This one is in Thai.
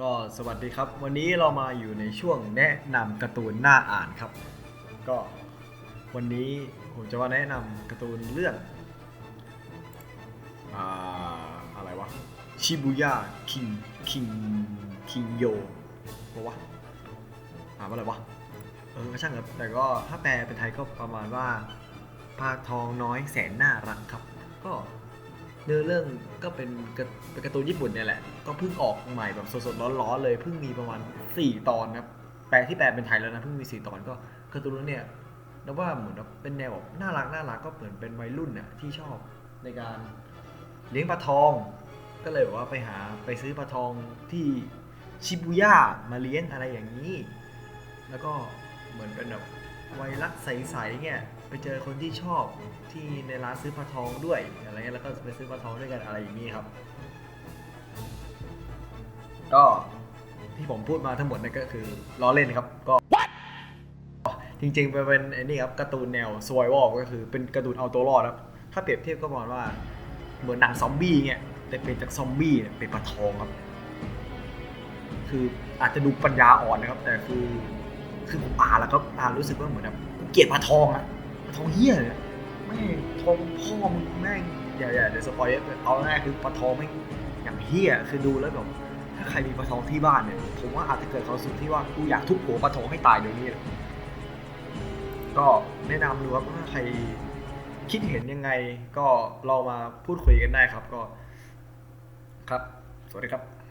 ก็สวัสดีครับ วันนี้เรามาอยู่ในช่วงแนะนำการ์ตูนน่าอ่านครับ ก็วันนี้ผมจะมาแนะนำการ์ตูนเรื่องอ่าอะไรวะชิบุย่าคิงคิงคิงโยปะวะอ่านว่าอะไรวะเออก็ช่างครับแต่ก็ถ้าแปลเป็นไทยก็ประมาณว่าปลาทองน้อยแสนน่ารักครับ ก็ เนื้อเรื่องก็เป็นกระเป็นการ์ตูนญี่ปุ่นเนี่ยแหละ ก็เพิ่งออกใหม่แบบสดๆร้อนๆเลยเพิ่งมีประมาณ 4 ตอนนะครับแปลที่แปลเป็นไทยแล้วนะเพิ่งมี 4 ตอนก็การ์ตูนเรื่องเนี่ยนับว่าเหมือนเป็นแนวแบบน่ารักน่ารักก็เหมือนเป็นวัยรุ่นน่ะที่ชอบในการเลี้ยงปลาทอง ก็เลยแบบว่าไปหาไปซื้อปลาทองที่ชิบุย่ามาเลี้ยงอะไรอย่างนี้ แล้วก็เหมือนเป็นแบบ วัยรักใสๆเนี่ยไปเจอคนที่ชอบที่ในร้านซื้อปลาทองด้วยอะไรเงี้ยแล้วก็ไปซื้อปลาทองด้วยกันอะไรอย่างนี้ครับ ก็ที่ผมพูดมาทั้งหมดนั่นก็คือล้อเล่นครับก็จริงๆไปเป็นไอ้นี่ครับการ์ตูนแนวสว i ว a l ก็คือเป็นการ์ตูนเอาตัวรอดครับถ้าเปรียบเทียบก็ประมาณว่าเหมือนหนังซอมบี้เงี้ยแต่เป็นจากซอมบี้เนี่ยเป็นปลาทองครับ คืออาจจะดูปัญญาอ่อนนะครับ แต่คือ คือผมอ่านแล้วก็อ่ารู้สึกว่าเหมือนแบบเกลียดปลาทองอะปลาทองเฮี้ยเลยแม่ทองพ่อมึงแม่งอย่าอย่าเดี๋ยวสปอยล์เอาง่ายๆคือปลาทองแม่อย่างเฮี้ยคือดูแล้วแบบถ้าใครมีปลาทองที่บ้านเนี่ย ผมว่าอาจจะเกิดความสึกที่ว่ากูอยากทุบหัวปลาทองให้ตายเดี๋ยวนี้เลยก็แนะนำดูครับถ้าใครคิดเห็นยังไงก็ลองมาพูดคุยกันได้ครับก็ ครับ สวัสดีครับ